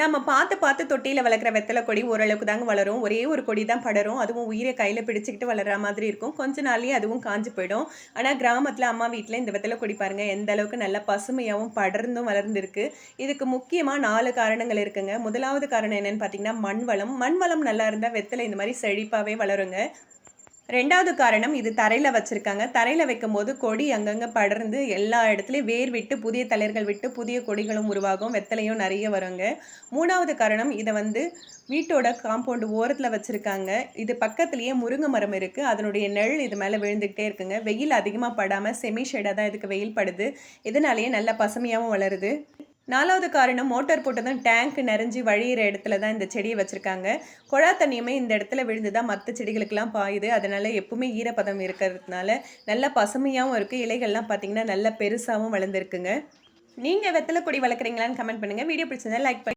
நம்ம பார்த்து பார்த்து தொட்டியில் வளர்க்குற வெத்தலை கொடி ஓரளவுக்கு தாங்க வளரும். ஒரே ஒரு கொடி தான் படரும். அதுவும் உயிரை கையில் பிடிச்சிக்கிட்டு வளர்கிற மாதிரி இருக்கும். கொஞ்ச நாள்லேயே அதுவும் காஞ்சு போயிடும். ஆனால் கிராமத்தில் அம்மா வீட்டில் இந்த வெத்தலை கொடி பாருங்கள் எந்த அளவுக்கு நல்லா பசுமையாகவும் படர்ந்தும் வளர்ந்துருக்கு. இதுக்கு முக்கியமாக நாலு காரணங்கள் இருக்குங்க. முதலாவது காரணம் என்னென்னு பார்த்தீங்கன்னா மண் வளம் மண் வளம் நல்லா இருந்தால் வெத்தலை இந்த மாதிரி செழிப்பாகவே வளருங்க. ரெண்டாவது காரணம் இது தரையில் வச்சுருக்காங்க. தரையில் வைக்கும்போது கொடி அங்கங்கே படர்ந்து எல்லா இடத்துலையும் வேர் விட்டு புதிய தளிர்கள் விட்டு புதிய கொடிகளும் உருவாகும் வெத்தலையும் நிறைய வருங்க. மூணாவது காரணம் இதை வந்து வீட்டோட காம்பவுண்டு ஓரத்தில் வச்சுருக்காங்க. இது பக்கத்துலேயே முருங்கை மரம் இருக்குது அதனுடைய நெல் இது மேலே விழுந்துக்கிட்டே இருக்குங்க. வெயில் அதிகமாக படாமல் செமி ஷேடாக தான் இதுக்கு வெயில் படுது. இதனாலேயே நல்லா பசுமையாகவும் வளருது. நாலாவது காரணம் மோட்டார் போட்டதும் தான் டேங்க் நிறைஞ்சி வழியிற இடத்துல தான் இந்த செடியை வச்சுருக்காங்க. குழா தண்ணியுமே இந்த இடத்துல விழுந்து தான் மற்ற செடிகளுக்கெல்லாம் பாயுது. அதனால் எப்பவுமே ஈரப்பதம் இருக்கிறதுனால நல்லா பசுமையாகவும் இருக்குது இலைகள்லாம் பார்த்திங்கன்னா நல்லா பெருசாகவும் வளர்ந்துருக்குங்க. நீங்கள் வெத்தலை கொடி வளர்க்குறீங்களான்னு கமெண்ட் பண்ணுங்கள் வீடியோ பிடிச்சிருந்தா லைக் பண்ணி